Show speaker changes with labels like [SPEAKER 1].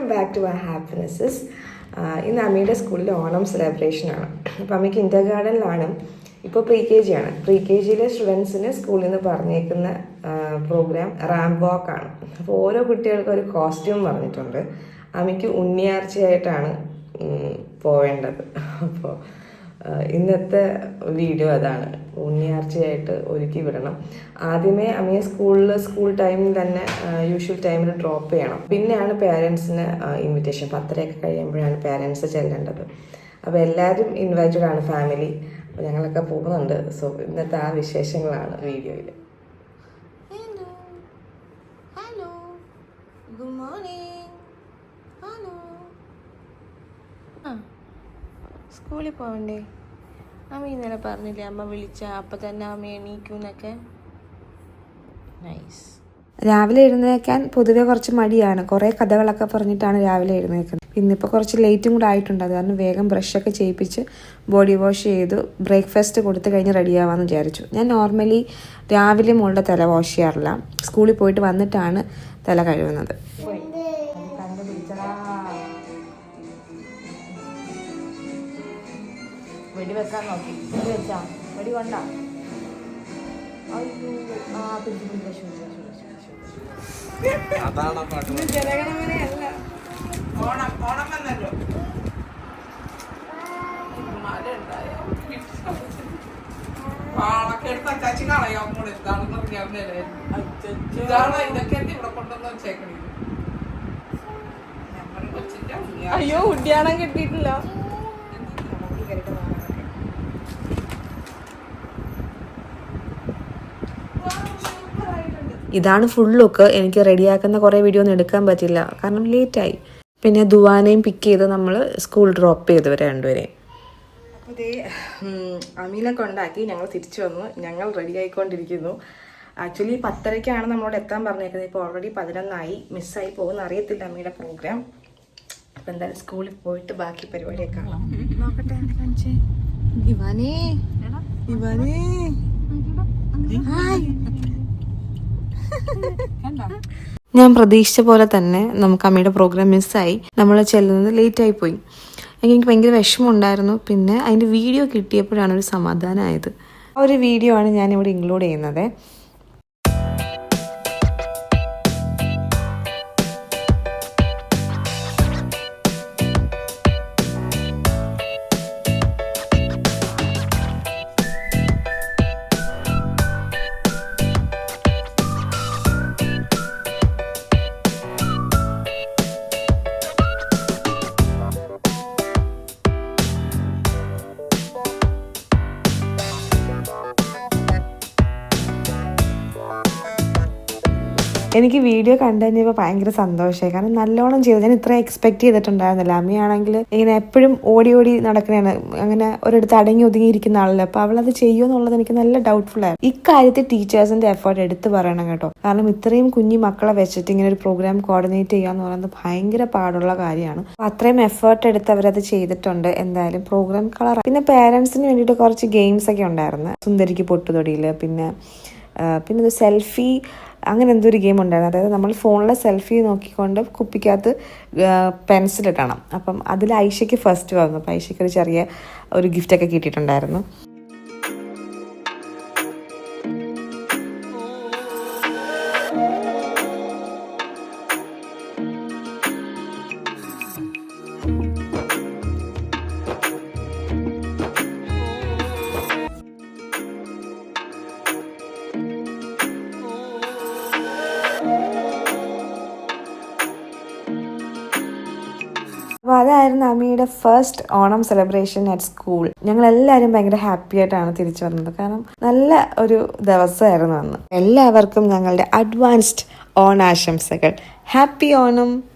[SPEAKER 1] Welcome back to ആ happinesses. ഇന്ന് അമ്മയുടെ സ്കൂളിൽ ഓണം സെലിബ്രേഷനാണ് അപ്പോൾ അമ്മയ്ക്ക് ഇന്റർ ഗാർഡനിലാണ് ഇപ്പോൾ പ്രീ കെ ജി ആണ് പ്രീ കെ ജിയിലെ സ്റ്റുഡൻസിന് സ്കൂളിൽ നിന്ന് പറഞ്ഞേക്കുന്ന പ്രോഗ്രാം റാം ആണ്. അപ്പോൾ ഓരോ കുട്ടികൾക്കും ഒരു കോസ്റ്റ്യൂം പറഞ്ഞിട്ടുണ്ട് അമ്മയ്ക്ക് ഉണ്ണിയാർച്ചയായിട്ടാണ് പോവേണ്ടത്. അപ്പോൾ ഇന്നത്തെ വീഡിയോ അതാണ്. ഉണ്ണിയാർച്ചയായിട്ട് ഒരുക്കി വിടണം. ആദ്യമേ അമ്മയെ സ്കൂളിൽ സ്കൂൾ ടൈമിൽ തന്നെ യൂഷ്വൽ ടൈമിൽ ഡ്രോപ്പ് ചെയ്യണം. പിന്നെയാണ് പേരൻസിന് ഇൻവിറ്റേഷൻ പത്തരയൊക്കെ കഴിയുമ്പോഴാണ് പേരൻസ് ചെല്ലേണ്ടത്. അപ്പോൾ എല്ലാവരും ഇൻവൈറ്റഡ് ആണ് ഫാമിലി അപ്പോൾ ഞങ്ങളൊക്കെ പോകുന്നുണ്ട്. സോ ഇന്നത്തെ ആ വിശേഷങ്ങളാണ് വീഡിയോയിൽ
[SPEAKER 2] hello hello good morning hello ആ സ്കൂളിൽ പോവണ്ടേ? അമ്മ ഇന്നലെ പറഞ്ഞില്ലേ അമ്മ വിളിച്ച അപ്പം തന്നെ അമ്മ എണീക്കൂന്നൊക്കെ. നൈസ്
[SPEAKER 1] രാവിലെ എഴുന്നേക്കാൻ പൊതുവെ കുറച്ച് മടിയാണ്. കുറേ കഥകളൊക്കെ പറഞ്ഞിട്ടാണ് രാവിലെ എഴുന്നേക്കുന്നത്. ഇന്നിപ്പോൾ കുറച്ച് ലേറ്റും കൂടെ ആയിട്ടുണ്ട്. അത് കാരണം വേഗം ബ്രഷൊക്കെ ചെയ്യിപ്പിച്ച് ബോഡി വാഷ് ചെയ്തു ബ്രേക്ക്ഫാസ്റ്റ് കൊടുത്ത് കഴിഞ്ഞ് റെഡിയാവാമെന്ന് വിചാരിച്ചു. ഞാൻ നോർമലി രാവിലെ മോളുടെ തല വാഷ് ചെയ്യാറില്ല. സ്കൂളിൽ പോയിട്ട് വന്നിട്ടാണ് തല കഴുകുന്നത്.
[SPEAKER 2] വെടി വെക്കാൻ നോക്കി. വെടി വെച്ചാ? വെടി കൊണ്ട? അയ്യോ. ആ പിടിച്ചു പിടിച്ചു
[SPEAKER 3] അതാണ് പാട്ട്? ഓണം ഓണം വന്നല്ലോ. മഴ ഉണ്ടായോ പാളക്കെടുത്ത ചച്ചി കളയാൻ പോണെ. ഇതാണെന്ന് പറഞ്ഞേ ഇതാണ് ഇതൊക്കെ എന്നെ ഇവിടെ കൊണ്ടുവന്ന് വെച്ചേക്കണേ. ഞമ്മടെ കൊച്ചിന്റെ ഉണ്ണിയാ.
[SPEAKER 2] അയ്യോ ഉദ്യാനം കിട്ടിയിട്ടില്ല.
[SPEAKER 1] ഇതാണ് ഫുൾ ലുക്ക് എനിക്ക് റെഡിയാക്കുന്ന കുറേ വീഡിയോ ഒന്നും എടുക്കാൻ പറ്റില്ല. കാരണം ലേറ്റായി പിന്നെ ദുവാനയും പിക്ക് ചെയ്ത് നമ്മൾ സ്കൂൾ ഡ്രോപ്പ് ചെയ്തവരെ രണ്ടുപേരെയും. അപ്പോൾ ഇതേ അമീനെ കൊണ്ടാക്കി ഞങ്ങൾ തിരിച്ചു വന്നു. ഞങ്ങൾ റെഡി ആയിക്കൊണ്ടിരിക്കുന്നു. ആക്ച്വലി പത്തരയ്ക്കാണ് നമ്മളോട് എത്താൻ പറഞ്ഞേക്കുന്നത്. ഇപ്പോൾ ഓൾറെഡി പതിനൊന്നായി. മിസ്സായി പോകുന്ന. അറിയത്തില്ല അമ്മയുടെ പ്രോഗ്രാം അപ്പോൾ എന്തായാലും സ്കൂളിൽ പോയിട്ട് ബാക്കി പരിപാടിയൊക്കെ കാണാം. നോക്കട്ടെ കാണിച്ചേ.
[SPEAKER 2] ഇവനേ.
[SPEAKER 1] ഇവനേ. ഹായ്. ഞാൻ പ്രതീക്ഷിച്ച പോലെ തന്നെ നമുക്ക് അമ്മയുടെ പ്രോഗ്രാം മിസ്സായി നമ്മൾ ചെല്ലുന്നത് ലേറ്റ് ആയി പോയി. എനിക്ക് ഭയങ്കര വിഷമമുണ്ടായിരുന്നു. പിന്നെ അതിന്റെ വീഡിയോ കിട്ടിയപ്പോഴാണ് ഒരു സമാധാനമായത് ആ ഒരു വീഡിയോ ആണ് ഞാനിവിടെ ഇൻക്ലൂഡ് ചെയ്യുന്നത്. എനിക്ക് വീഡിയോ കണ്ടു കഴിഞ്ഞപ്പോൾ ഭയങ്കര സന്തോഷമായി. കാരണം നല്ലോണം ചെയ്തു. ഞാൻ ഇത്ര എക്സ്പെക്ട് ചെയ്തിട്ടുണ്ടായിരുന്നില്ല. അമ്മയാണെങ്കിൽ ഇങ്ങനെ എപ്പോഴും ഓടി ഓടി നടക്കുന്നതാണ് അങ്ങനെ ഒരിടത്ത് അടങ്ങി ഒതുങ്ങി ഇരിക്കുന്ന ആളല്ല. അപ്പോൾ ചെയ്യുമോ എന്നുള്ളത് എനിക്ക് നല്ല ഡൗട്ട്ഫുൾ ആയിരുന്നു. ഇക്കാര്യത്തിൽ ടീച്ചേഴ്സിന്റെ എഫേർട്ട് എടുത്തു പറയണം കേട്ടോ. കാരണം ഇത്രയും കുഞ്ഞു മക്കളെ വെച്ചിട്ട് ഇങ്ങനെ ഒരു പ്രോഗ്രാം കോർഡിനേറ്റ് ചെയ്യുക എന്ന് പറയുന്നത് ഭയങ്കര പാടുള്ള കാര്യമാണ്. അത്രയും എഫേർട്ട് എടുത്ത് അവരത് ചെയ്തിട്ടുണ്ട്. എന്തായാലും പ്രോഗ്രാം കളർ പിന്നെ പേരൻസിന് വേണ്ടിയിട്ട് കുറച്ച് ഗെയിംസ് ഒക്കെ ഉണ്ടായിരുന്നു. സുന്ദരിക്ക് പൊട്ടുതൊടിയിൽ പിന്നെ പിന്നെ സെൽഫി അങ്ങനെ എന്തോ ഒരു ഗെയിം ഉണ്ടായിരുന്നു. അതായത് നമ്മൾ ഫോണിലെ സെൽഫി നോക്കിക്കൊണ്ട് കുപ്പിക്കകത്ത് ഇടണം. അപ്പം അതിൽ ഐഷയ്ക്ക് ഫസ്റ്റ് വന്നു. അപ്പം ഐഷയ്ക്ക് ഒരു ചെറിയ ഒരു ഗിഫ്റ്റൊക്കെ കിട്ടിയിട്ടുണ്ടായിരുന്നു. അപ്പോൾ അതായിരുന്നു അമ്മയുടെ first Onam celebration at school ഞങ്ങളെല്ലാവരും ഭയങ്കര ഹാപ്പി ആയിട്ടാണ് തിരിച്ചു വന്നത്. കാരണം നല്ല ഒരു ദിവസമായിരുന്നു അന്ന്. എല്ലാവർക്കും ഞങ്ങളുടെ അഡ്വാൻസ്ഡ് ഓണാശംസകൾ. ഹാപ്പി ഓണം.